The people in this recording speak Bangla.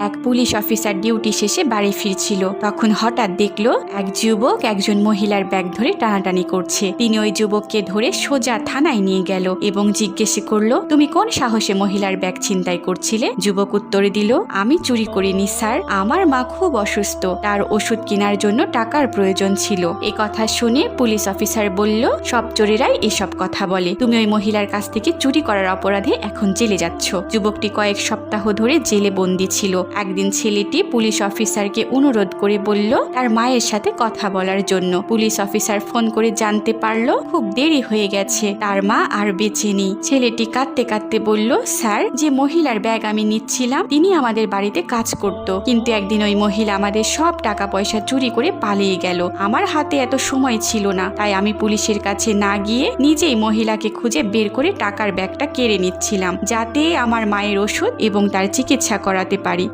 এক পুলিশ অফিসার ডিউটি শেষে বাড়ি ফিরছিল। তখন হঠাৎ দেখল এক যুবক একজন মহিলার ব্যাগ ধরে টানাটানি করছে। তিনি ওই যুবককে ধরে সোজা থানায় নিয়ে গেল এবং জিজ্ঞেস করল, তুমি কোন সাহসে মহিলার ব্যাগ ছিনতাই করছিলে? যুবক উত্তরে দিল, আমি চুরি করিনি, স্যার। আমার মা খুব অসুস্থ। তার ওষুধ কেনার জন্য টাকার প্রয়োজন ছিল। এ কথা শুনে পুলিশ অফিসার বলল, সব চোরেরাই এসব কথা বলে। তুমি ওই মহিলার কাছ থেকে চুরি করার অপরাধে এখন জেলে যাচ্ছ। যুবকটি কয়েক সপ্তাহ ধরে জেলে বন্দি ছিল। একদিন ছেলেটি পুলিশ অফিসারকে অনুরোধ করে বলল, তার মায়ের সাথে কথা বলার জন্য। পুলিশ অফিসার ফোন করে জানতে পারল, খুব দেরি হয়ে গেছে। তার মা আর বেঁচে নেই। ছেলেটি কাঁদতে কাঁদতে বলল, স্যার, যে মহিলার ব্যাগ আমি নিচ্ছিলাম, তিনি আমাদের বাড়িতে কাজ করত। কিন্তু একদিন ওই মহিলা আমাদের সব টাকা পয়সা চুরি করে পালিয়ে গেল। আমার হাতে এত সময় ছিল না। তাই আমি পুলিশের কাছে না গিয়ে নিজেই মহিলাকে খুঁজে বের করে টাকার ব্যাগটা কেড়ে নিচ্ছিলাম, যাতে আমার মায়ের ওষুধ এবং তার চিকিৎসা করাতে পারি।